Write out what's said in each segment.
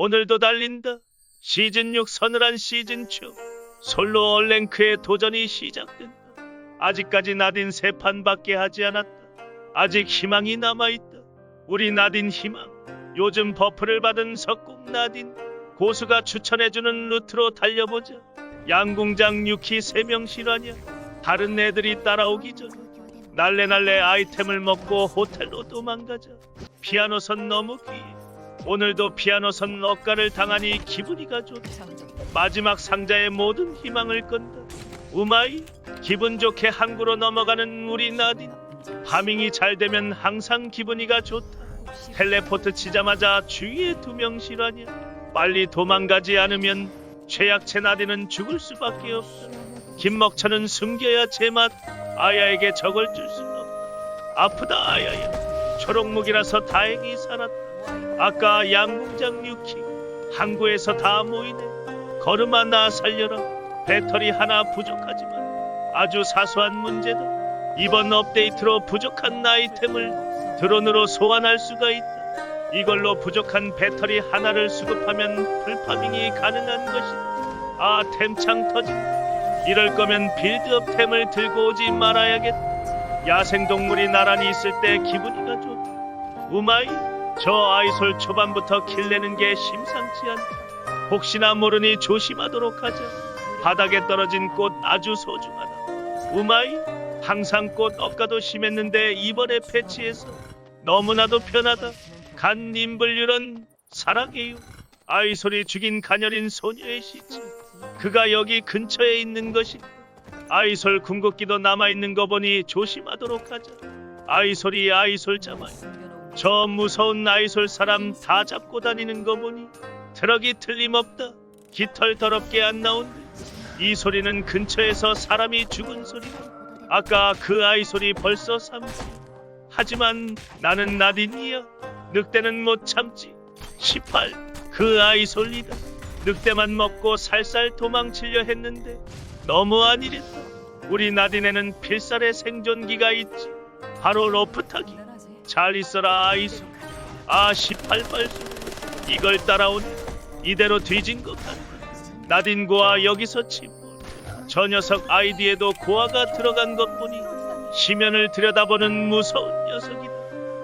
오늘도 달린다. 시즌 6 서늘한 시즌 2 솔로 얼랭크의 도전이 시작된다. 아직까지 나딘 세 판밖에 하지 않았다. 아직 희망이 남아있다. 우리 나딘 희망. 요즘 버프를 받은 석궁 나딘. 고수가 추천해주는 루트로 달려보자. 양궁장 유키 3명 실화냐? 다른 애들이 따라오기 전 날래날래 아이템을 먹고 호텔로 도망가자. 피아노선 너무 귀해. 오늘도 피아노 선 억가를 당하니 기분이가 좋다. 마지막 상자의 모든 희망을 건다. 우마이 기분 좋게 항구로 넘어가는 우리 나딘. 파밍이 잘 되면 항상 기분이가 좋다. 텔레포트 치자마자 주위에 두 명 실화냐? 빨리 도망가지 않으면 최약체 나딘은 죽을 수밖에 없다. 김먹천은 숨겨야 제맛. 아야에게 적을 줄 수는 없다. 아프다 아야야. 초록무기라서 다행히 살았다. 아까 양궁장 유키 항구에서 다 모이네. 걸음아 나 살려라. 배터리 하나 부족하지만 아주 사소한 문제다. 이번 업데이트로 부족한 아이템을 드론으로 소환할 수가 있다. 이걸로 부족한 배터리 하나를 수급하면 풀파밍이 가능한 것이다. 아 템창 터진다. 이럴 거면 빌드업 템을 들고 오지 말아야겠다. 야생동물이 나란히 있을 때 기분이가 좋다. 우마이 저 아이솔 초반부터 킬내는 게 심상치 않다. 혹시나 모르니 조심하도록 하자. 바닥에 떨어진 꽃 아주 소중하다. 우마이 항상 꽃 억가도 심했는데 이번에 패치해서 너무나도 편하다. 간 님블유런 사랑해요. 아이솔이 죽인 가녀린 소녀의 시체. 그가 여기 근처에 있는 것이. 아이솔 궁극기도 남아 있는 거 보니 조심하도록 하자. 아이솔이 아이솔 잡아요. 저 무서운 아이솔 사람 다 잡고 다니는 거 보니 트럭이 틀림없다. 깃털 더럽게 안 나온대. 이 소리는 근처에서 사람이 죽은 소리다. 아까 그 아이솔이 벌써 삼지. 하지만 나는 나딘이야. 늑대는 못 참지. 18. 그 아이솔이다. 늑대만 먹고 살살 도망치려 했는데 너무 아니랬다. 우리 나딘에는 필살의 생존기가 있지. 바로 로프 타기. 잘 있어라 아이솔. 아 18발수. 이걸 따라오니 이대로 뒤진 것 같다. 나딘 고아 여기서 침몰. 저 녀석 아이디에도 고아가 들어간 것 보니 심연을 들여다보는 무서운 녀석이다.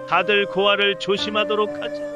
다들 고아를 조심하도록 하자.